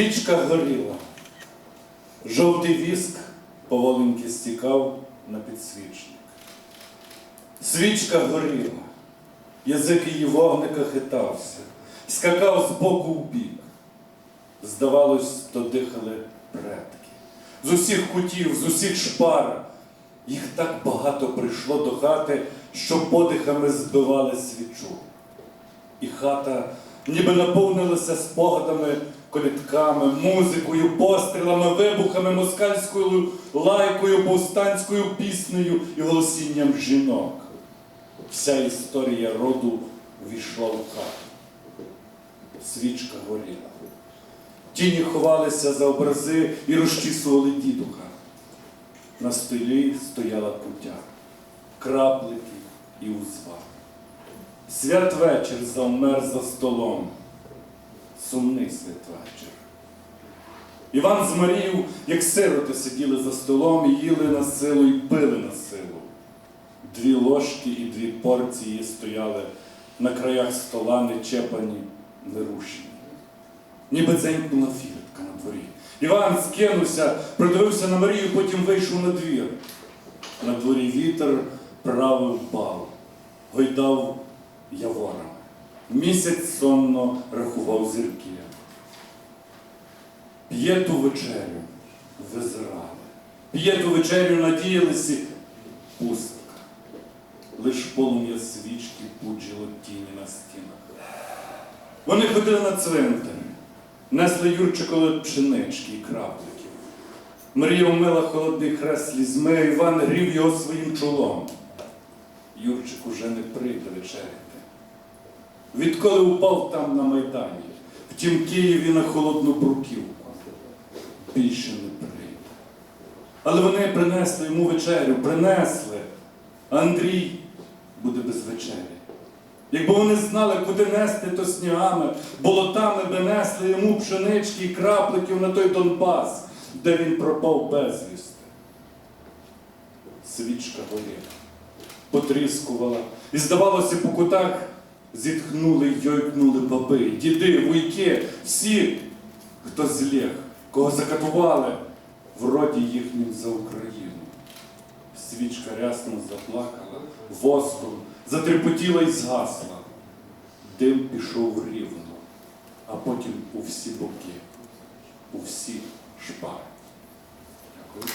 Свічка горіла. Жовтий віск поволеньки стікав на підсвічник. Свічка горіла. Язик її вогника хитався, скакав з боку в бік. Здавалось, то дихали предки. З усіх кутів, з усіх шпар. Їх так багато прийшло до хати, що подихами збивали свічу. І хата ніби наповнилася спогадами, колітками, музикою, пострілами, вибухами, москальською лайкою, повстанською піснею і голосінням жінок. Вся історія роду війшла у хату. Свічка горіла. Тіні ховалися за образи і розчісували дідуха. На столі стояла кутя, краплики і узва. Святвечір завмер за столом. Сумний святвечір. Іван з Марією, як сироти, сиділи за столом і їли на силу і пили на силу. Дві ложки і дві порції стояли на краях стола, нечепані, нерушені. Ніби дзенькнула фіртка на дворі. Іван скинувся, продивився на Марію, потім вийшов на двір. На дворі вітер правив бал, гойдав яворами. Місяць сонно рахував зірки. П'є ту вечерю, визирали. П'є ту вечерю, надіялися, пустка. Лиш полум'я свічки пуджило тіні на стінах. Вони ходили на цвинтар, несли Юрчикові пшенички і крапликів. Марія умила холодний хрест слізьми, Іван грів його своїм чолом. Юрчик уже не прийде вечеряти. Відколи упав там на Майдані, втім Києві на холодну бруківку. Більше не прийде. Але вони принесли йому вечерю, принесли. Андрій буде без вечері. Якби вони знали, куди нести, то снігами, болотами би несли йому пшенички і крапликів на той Донбас, де він пропав безвісти. Свічка горіла, потріскувала, і, здавалося, по кутах зітхнули йойкнули баби, діди, вуйки, всі, хто зліг, кого закатували в роді їхнім за Україну. Свічка рясно заплакала, воском, затрепотіла і згасла. Дим пішов рівно, а потім у всі боки, у всі шпари. Дякую.